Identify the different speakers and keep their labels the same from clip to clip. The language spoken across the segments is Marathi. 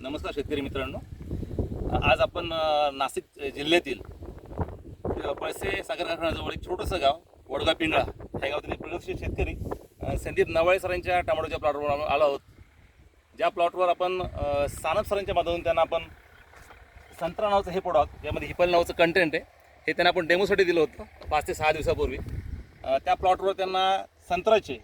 Speaker 1: नमस्कार शेतकरी मित्रांनो. आज आपण नाशिक जिल्ह्यातील पळसे सागर कारखान्याजवळ एक छोटंसं गाव वडगाव पिंगळा ह्या गावातील एक प्रगतशील शेतकरी संदीप नवाळे सरांच्या टमाटोच्या प्लॉटवर आलो आहोत. ज्या प्लॉटवर आपण सानप सरांच्या माध्यमातून त्यांना आपण संत्रा नावाचं हे प्रोडक्ट ज्यामध्ये हिपल नावाचं कंटेंट आहे हे त्यांना आपण डेमोसाठी दिलं होतं पाच ते सहा दिवसापूर्वी. त्या प्लॉटवर त्यांना संत्र्याचे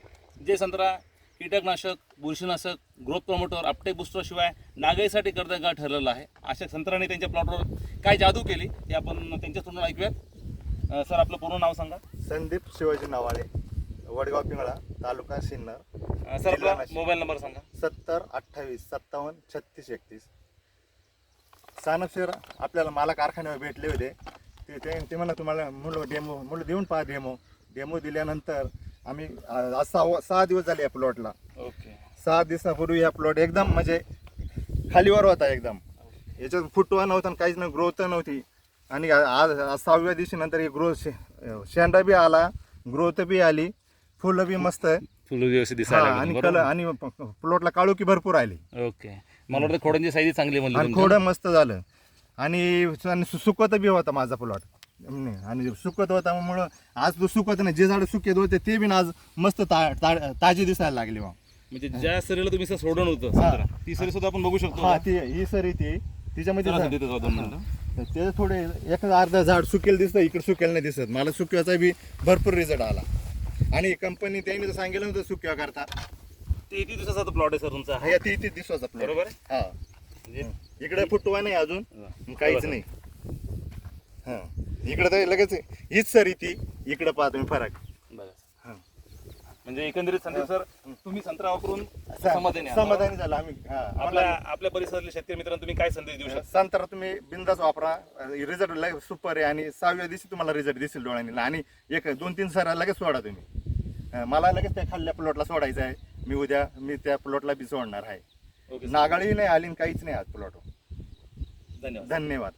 Speaker 1: जे संत्रा कीटकनाशक बुरशीनाशक ग्रोथ प्रमोटर अपटेक बुस्टर शिवाय नागाईसाठी कर्तव्य ठरलेलं आहे. अशा संत्रांनी त्यांच्या प्लॉटवर काय जादू केली हे आपण त्यांच्या तोंडून ऐकूयात. सर आपलं पूर्ण नाव सांगा.
Speaker 2: संदीप शिवाजी नावाळे वडगाव पिंगळा तालुका सिन्नर
Speaker 1: सर आपला. मोबाईल नंबर सांगा.
Speaker 2: सत्तर अठ्ठावीस सत्तावन्न छत्तीस एकतीस. सानपशेर आपल्याला मला कारखान्यावर भेटले होते. ते ते ते म्हणा तुम्हाला मुलं डेमो मुलं देऊन पहा डेमो डेमो दिल्यानंतर आम्ही आज सहा सहा दिवस झाले या प्लॉटला
Speaker 1: ओके.
Speaker 2: सहा दिवसापूर्वी हा प्लॉट एकदम म्हणजे खालीवर होता एकदम. याच्यात फुटवा नव्हता आणि काहीच नाही ग्रोथ नव्हती. आणि आ- आज आज सहाव्या दिवशी नंतर हे ग्रोथ शेंडा बी आला ग्रोथ बी आली फुलं बी मस्त. आहे
Speaker 1: फुलं व्यवस्थित
Speaker 2: हा,
Speaker 1: दिसायला
Speaker 2: आणि कलर
Speaker 1: बरोबर?
Speaker 2: आणि प्लॉटला काळोखी भरपूर आली.
Speaker 1: ओके. मला वाटतं खोडांची साईज चांगली म्हणली
Speaker 2: आणि
Speaker 1: तुमच्या.
Speaker 2: थोडं मस्त झालं. आणि आणि सु- सुकत बी होता माझा प्लॉट आणि सुकत होता आज तो सुकत नाही जे झाड सुकेत होते ते बी आज मस्त ता, ता, ताजे दिसायला लागले मग
Speaker 1: म्हणजे ज्या सरीला तुम्ही सर सोडून होतं
Speaker 2: हा.
Speaker 1: संत्रा, ती सरी सुद्धा आपण बघू शकतो
Speaker 2: हा? ती ही सरी ती तिच्यामध्ये
Speaker 1: जरा
Speaker 2: झाड-
Speaker 1: तिथे जाऊ दोन मिनिटं.
Speaker 2: तर ते थोडे एक अर्धा झाड सुकेल दिसतं इकडे सुकेल नाही दिसत मला सुक्याचा बी भरपूर रिझल्ट आला आणि कंपनी त्यांनी तर सांगितलं होतं सुक्या करता
Speaker 1: ते किती दिवसाचा प्लॉट आहे सर तुमचा
Speaker 2: हा, या ती ती दिसवाचा.
Speaker 1: बरोबर आहे?
Speaker 2: हा
Speaker 1: म्हणजे
Speaker 2: इकडे फुटवा नाही अजून
Speaker 1: हा.
Speaker 2: काहीच. नाही हा इकडे तर लगेच हीच सरी ती. इकडे पाहा तुम्ही फरक. हा.
Speaker 1: म्हणजे एकंदरीत संदीप सर तुम्ही संत्रा वापरून समाधानी आहात.
Speaker 2: समाधानी झालं आम्ही. हा,
Speaker 1: आपल्या
Speaker 2: आम्हाला
Speaker 1: आपल्या परिसरातल्या शेतकरी मित्रांनो तुम्ही काय संदेश देऊ शकता?
Speaker 2: संत्रा तुम्ही बिंदास वापरा. रिझल्ट लय सुपर आहे आणि सहाव्या दिवशी तुम्हाला रिझल्ट दिसेल डोळ्यांनी. आणि एक दोन तीन सरा लगेच सोडा तुम्ही. अं, मला लगेच त्या खाल्ल्या प्लॉटला सोडायचं आहे. मी उद्या मी त्या प्लॉटला बी सोडणार आहे.
Speaker 1: Okay sir.
Speaker 2: नागाळी नाही आली आणि काहीच नाही आज प्लॉट
Speaker 1: धन्यवाद.
Speaker 2: धन्यवाद.